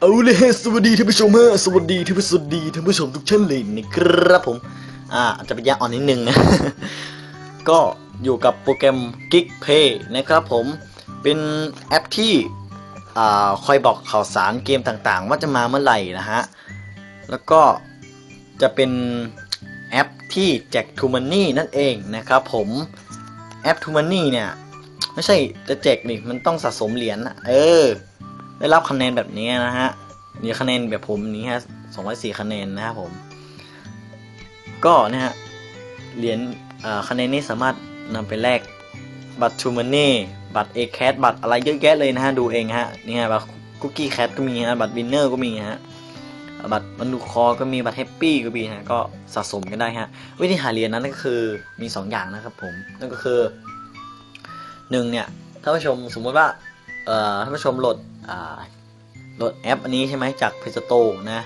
เอาเลยสวัสดีท่านผู้ชมฮะสวัสดีท่านผู้สวัสดีท่านผู้ชมทุกท่านเลยนะครับผม อ่าจจะเป็นยาอ่อนนิดนึงนะ ก็อยู่กับโปรแกรม Geek Play นะครับผม เป็นแอปที่ อ่า คอยบอกข่าวสารเกมต่างๆ ว่าจะมาเมื่อไหร่นะฮะ แล้วก็จะเป็นแอปที่แจกทูมันนี่นั่นเองนะครับผม แอปทูมันนี่เนี่ย ไม่ใช่จะแจกนี่มันต้องสะสมเหรียญนะเออ ได้รับคะแนนแบบนี้นะฮะนี่คะแนนแบบผมนี้ฮะสองร้อยสี่คะแนนนะครับผม ก็นะฮะ เหรียญคะแนนนี้สามารถนำไปแลกบัตรชูมันนี่ บัตรเอแคสบัตรอะไรเยอะแยะเลยนะฮะ ดูเองฮะ นี่ฮะ บัตรคุกกี้แคทก็มีฮะ บัตรวินเนอร์ก็มีฮะ บัตรมันดูคอก็มี บัตรแฮปปี้ก็มีฮะ ก็สะสมกันได้ฮะ วิธีหาเหรียญนั้นก็คือมี 2 อย่างนะครับผม นั่นก็คือหนึ่งเนี่ยท่านผู้ชมสมมติว่า เอ่อท่านผู้ชมโหลดอ่าโหลดแอปอันนี้ใช่ไหมจาก Play Store นะ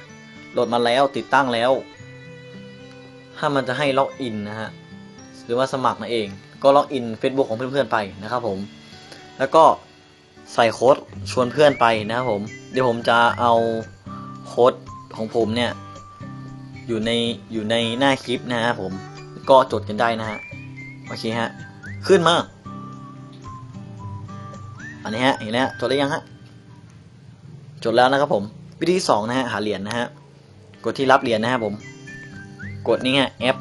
โหลดมาแล้วติดตั้งแล้ว ถ้ามันจะให้ล็อกอินนะฮะหรือว่าสมัครนั่นเอง ก็ล็อกอิน Facebook ของเพื่อนๆไปนะครับผม แล้วก็ใส่โค้ดชวนเพื่อนไปนะครับผม เดี๋ยวผมจะเอาโค้ดของผมเนี่ยอยู่ในอยู่ในหน้าคลิปนะฮะผมก็จดกันได้นะฮะโอเคฮะขึ้นมา อันนี้ฮะเห็นแล้วจดได้ยังฮะจดแล้วนะครับผมวิธีที่สองนะฮะหาเหรียญนะฮะกดที่รับเหรียญนะครับผมกดนี่ฮะแอป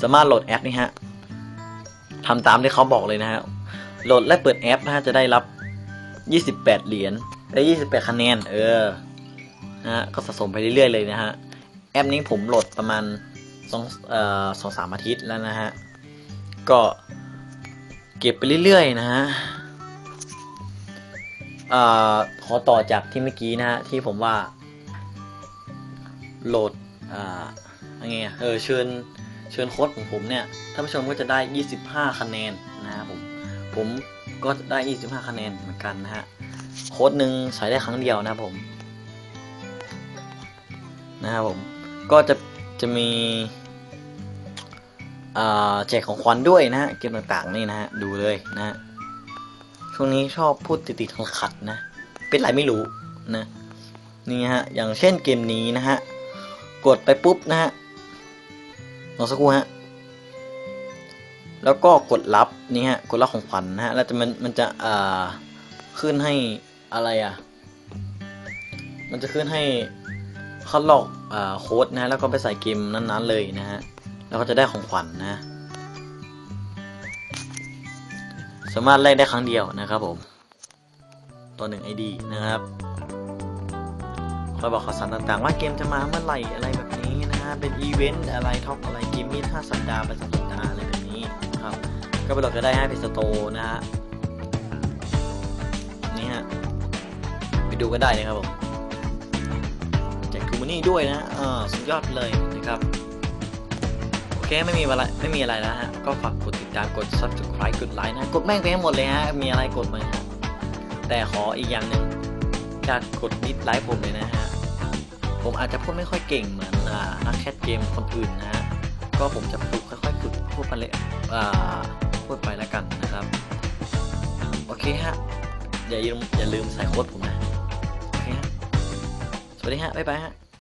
สามารถโหลดแอปนี่ฮะทำตามที่เขาบอกเลยนะฮะโหลดและเปิดแอปนะฮะจะได้รับ 28 เหรียญได้28 คะแนนเออนะฮะก็สะสมไปเรื่อยๆเลยนะฮะแอปนี้ผมโหลดประมาณสองเอ่อสองสามอาทิตย์แล้วนะฮะก็ เก็บไปเรื่อยๆนะฮะอ่าขอต่อจากที่เมื่อกี้นะฮะที่ผมว่า โหลดอ่าอะไรเงี้ยเออเชิญเชิญโค้ดของผมเนี่ยท่านผู้ชมก็จะได้ 25 คะแนนนะครับผมผมก็ได้ 25 คะแนนเหมือนกันนะฮะโค้ดหนึ่งใช้ได้ครั้งเดียวนะครับผมนะครับผมก็จะจะมี แจกของขวัญด้วยนะฮะเกมต่างๆนี่นะฮะดูเลยนะฮะช่วงนี้ชอบพูดติดๆขัดๆนะ เป็นไรไม่รู้นะนี่ฮะอย่างเช่นเกมนี้นะฮะกดไปปุ๊บนะฮะรอสักครู่ฮะแล้วก็กดรับนี่ฮะกดรับของขวัญนะฮะแล้วจะมันมันจะอ่าขึ้นให้อะไรอะมันจะขึ้นให้คัดลอกอ่าโค้ดนะแล้วก็ไปใส่เกมนั้นๆเลยนะฮะ แล้วก็จะได้ของขวัญนะ สามารถแลกได้ครั้งเดียวนะครับผม ตัวหนึ่ง ID นะครับคอยบอกข่าวสารต่างๆ ว่าเกมจะมาเมื่อไหร่อะไรแบบนี้นะฮะ เป็นอีเวนต์อะไรท็อปอะไรเกมมีห้าสัปดาห์ไปสัปดาห์อะไรแบบนี้นะครับ ก็ไปโหลดก็ได้ให้เพจสโตนะฮะ นี่ฮะ ไปดูก็ได้นะครับผมแจกทูมานี่ด้วยนะอ่าสุดยอดเลยนะครับ เคไม่มีอะไรไม่มีอะไรแล้วฮะ ก็ฝากกดติดตามกด subscribe กดไลค์นะ กดแม่งไปให้หมดเลยฮะ มีอะไรกดมาฮะ แต่ขออีกอย่างหนึ่งจะกดดิสไลค์ผมเลยนะฮะ ผมอาจจะพูดไม่ค่อยเก่งเหมือนนักแคสเกมคนอื่นนะฮะ ก็ผมจะฝึกค่อยๆฝึกพูดไปเลยอ่าพูดไปแล้วกันนะครับ โอเคฮะ อย่าลืมอย่าลืมใส่โค้ดผมนะ โอเคฮะ สวัสดีฮะ บ๊ายบายฮะ